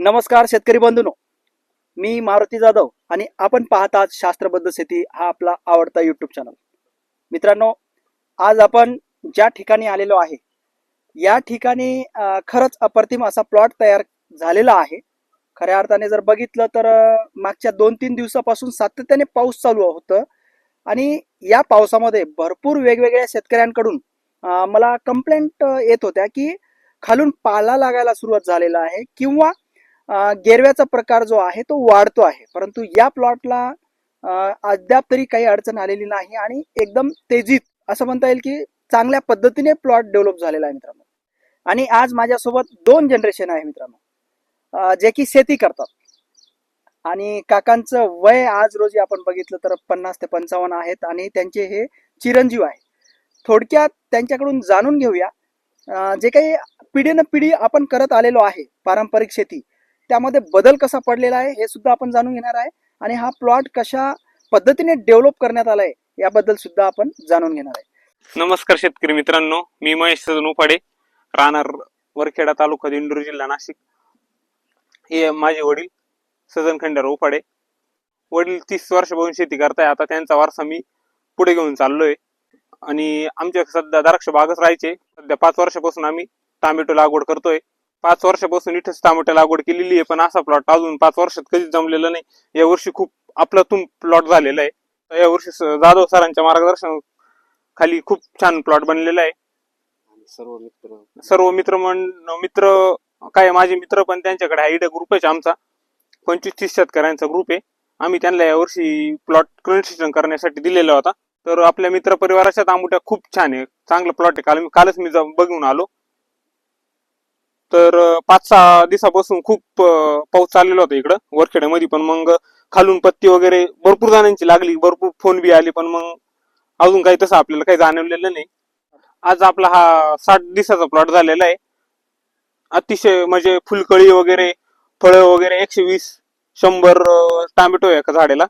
नमस्कार शेतकरी बंधूनो. मी मारुती जाधव आणि आपण पाहतात शास्त्रबद्ध शेती हा आपला आवडता यूट्यूब चॅनल मित्रांनो आज आपण ज्या ठिकाणी आलेलो आहे या ठिकाणी खरंच अप्रतिम असा प्लॉट तयार झालेला आहे. खऱ्या अर्थाने जर बघितलं तर मागच्या दोन तीन दिवसापासून सातत्याने पाऊस चालू होतं आणि या पावसामध्ये भरपूर वेगवेगळ्या शेतकऱ्यांकडून मला कंप्लेंट येत होत्या की खालून पाला लागायला सुरुवात झालेला आहे किंवा गेरव्याचा प्रकार जो आहे तो वाढतो आहे. परंतु या प्लॉटला अद्याप तरी काही अडचण आलेली नाही आणि एकदम तेजीत असं म्हणता येईल की चांगल्या पद्धतीने प्लॉट डेव्हलप झालेला आहे मित्रांनो. आणि आज माझ्यासोबत दोन जनरेशन आहे मित्रांनो. जे की शेती करतात. आणि काकांचं वय आज रोजी आपण बघितलं तर पन्नास ते पंचावन्न आहेत आणि त्यांचे हे चिरंजीव आहे थोडक्यात त्यांच्याकडून जाणून घेऊया. जे काही पिढीनं पिढी आपण करत आलेलो आहे पारंपरिक शेती त्यामध्ये बदल कसा पडलेला आहे हे सुद्धा आपण जाणून घेणार आहे. आणि हा प्लॉट कशा पद्धतीने डेव्हलप करण्यात आला आहे याबद्दल सुद्धा आपण जाणून घेणार आहे. नमस्कार शेतकरी मित्रांनो मी महेश सदन राहणार वरखेडा तालुका दिंडोरी जिल्हा नाशिक. हे माझे वडील सजन खंडाराव उपाडे. वडील तीस वर्षापासून शेती करताय आता त्यांचा वारसा मी पुढे घेऊन चाललोय. आणि आमच्या सध्या द्राक्ष बागच राहायचे. सध्या पाच वर्षापासून आम्ही टामॅटो लागवड करतोय. पाच वर्षापासून इथेच टोमॅटो लागवड केलेली आहे पण असा प्लॉट अजून पाच वर्षात कधीच जमलेला नाही. यावर्षी खूप अप्रतूम प्लॉट झालेला आहे. तर यावर्षी स- जाधव सरांच्या मार्गदर्शन खाली खूप छान प्लॉट बनलेला आहे. सर्व मित्र सर्व मित्र मित्र काय माझे मित्र पण त्यांच्याकडे हाईड ग्रुप आहे आमचा. पंचवीस तीस शेतकऱ्यांचा ग्रुप आहे. आम्ही त्यांना यावर्षी प्लॉट कन्स्ट्रक्शन करण्यासाठी दिलेला होता. तर आपल्या मित्र परिवाराच्या तांबुट्या खूप छान आहे. चांगला प्लॉट आहे. काल कालच मी बघून आलो. तर पाच सहा दिवसापासून खूप पाऊस चाललेला होता इकडं वरखेड्यामध्ये. पण मग खालून पत्ती वगैरे भरपूर जणांची लागली. भरपूर फोन बी आले. पण मग अजून काही तसं आपल्याला काही जाणवलेलं नाही. आज आपला हा साठ दिवसाचा प्लॉट झालेला आहे. अतिशय म्हणजे फुलकळी वगैरे फळं वगैरे एकशे वीस शंभर टामॅटो आहे एका झाडाला.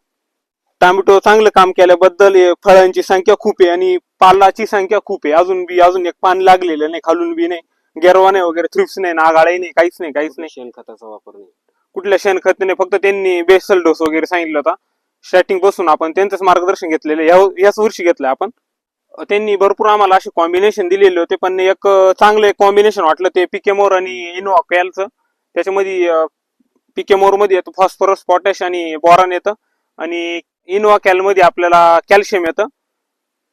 टामॅटो चांगलं काम केल्याबद्दल फळांची संख्या खूप आहे आणि पालाची संख्या खूप आहे. अजून बी अजून एक पान लागलेलं नाही. खालून बी नाही. गेरवा नाही वगैरे थ्रिप्स नाही नागाळी नाही काहीच नाही काहीच नाही. शेणखताचा वापर नाही. कुठल्या शेणखत नाही फक्त त्यांनी बेसल डोस वगैरे सांगितलं होता. स्टार्टिंगपासून आपण त्यांचंच मार्गदर्शन घेतलेलं. या- याच वर्षी घेतलं आपण. त्यांनी भरपूर आम्हाला असे कॉम्बिनेशन दिलेले होते पण एक चांगलं कॉम्बिनेशन वाटलं ते पिकेमोर आणि इनोवा कॅलचं त्याच्यामध्ये पिकेमोरमध्ये येतं फॉस्फरस पोटॅश आणि बोरान येतं. आणि इनोवा कॅलमध्ये आपल्याला कॅल्शियम येतं.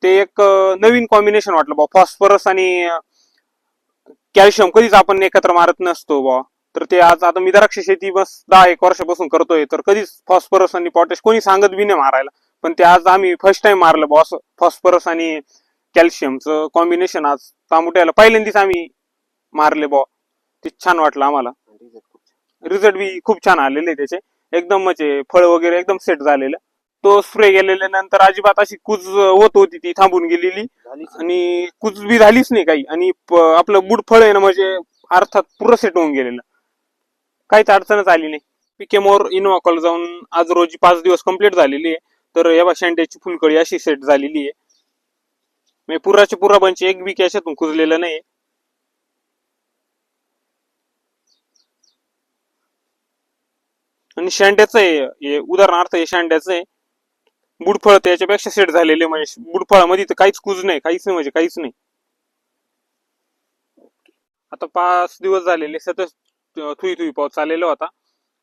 ते एक नवीन कॉम्बिनेशन वाटलं बा फॉस्फरस आणि कॅल्शियम कधीच आपण एकत्र मारत नसतो बा तर ते आज आता मी द्राक्ष शेती बस दहा एक वर्षापासून करतोय तर कधीच फॉस्फरस आणि पोटॅश कोणी सांगत बी नाही मारायला. पण ते आज आम्ही फर्स्ट टाइम मारलं बॉस फॉस्फरस आणि कॅल्शियमचं कॉम्बिनेशन आज तांबुट्याला पहिल्यांदाच आम्ही मारले बॉ ते छान वाटलं आम्हाला. रिझल्ट बी खूप छान आलेले त्याचे. एकदम म्हणजे फळ वगैरे एकदम सेट झालेलं. तो स्प्रे गेलेल्या नंतर अजिबात अशी कुज होत होती ती थांबून गेलेली. आणि कुज बी झालीच नाही काही. आणि आपलं बुड फळ आहे ना म्हणजे अर्थात पुरं सेट होऊन गेलेलं. काहीच अडचणच आली नाही. पिके मोर इनोवा कॉल जाऊन आज रोजी पाच दिवस कंप्लीट झालेली आहे. तर या शेंड्याची फुलकळी अशी सेट झालेली आहे. म्हणजे पुराचे पुरा बंच एक बी कॅशातून कुजलेलं नाही. आणि शेंड्याचं आहे हे उदाहरणार्थ हे शेंड्याचं आहे. बुडफळ त्याच्यापेक्षा सेट झालेले म्हणजे बुडफळामध्ये तर काहीच कुज नाही काहीच नाही म्हणजे काहीच नाही. आता पाच दिवस झालेले सतत थुई थुई पाऊस चाललेला होता.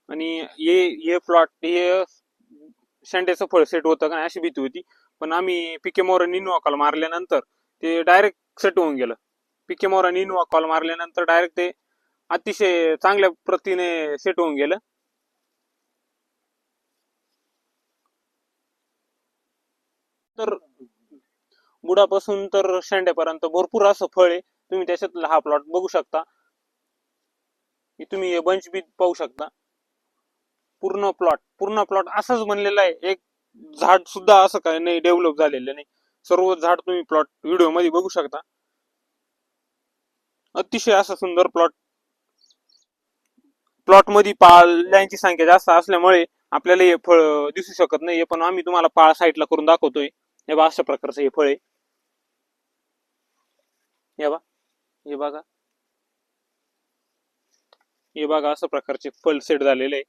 आणि हे हे प्लॉट हे शेंड्याचं फळ सेट होतं का अशी भीती होती. पण आम्ही पिके मोरा आणि कॉल मारल्यानंतर ते डायरेक्ट सेट होऊन गेलं. पिके मोरा आणि कॉल मारल्यानंतर डायरेक्ट ते अतिशय चांगल्या प्रतीने सेट होऊन गेलं तर बुडापासून तर शेंड्यापर्यंत भरपूर असं फळ आहे. तुम्ही त्याच्यातला हा प्लॉट बघू शकता. तुम्ही हे बंच बी पाहू शकता. पूर्ण प्लॉट पूर्ण प्लॉट असाच बनलेला आहे. एक झाड सुद्धा असं काय नाही डेव्हलप झालेलं नाही. सर्व झाड तुम्ही प्लॉट व्हिडिओमध्ये बघू शकता. अतिशय असा सुंदर प्लॉट प्लॉटमध्ये पाळल्यांची संख्या जास्त असल्यामुळे आपल्याला हे फळ दिसू शकत नाही. पण आम्ही तुम्हाला पाळ साईडला करून दाखवतोय. हे बा अशा प्रकारचं हे फळ आहे. हे बा हे बघा. हे बघा असं प्रकारचे फल सेट झालेले आहे.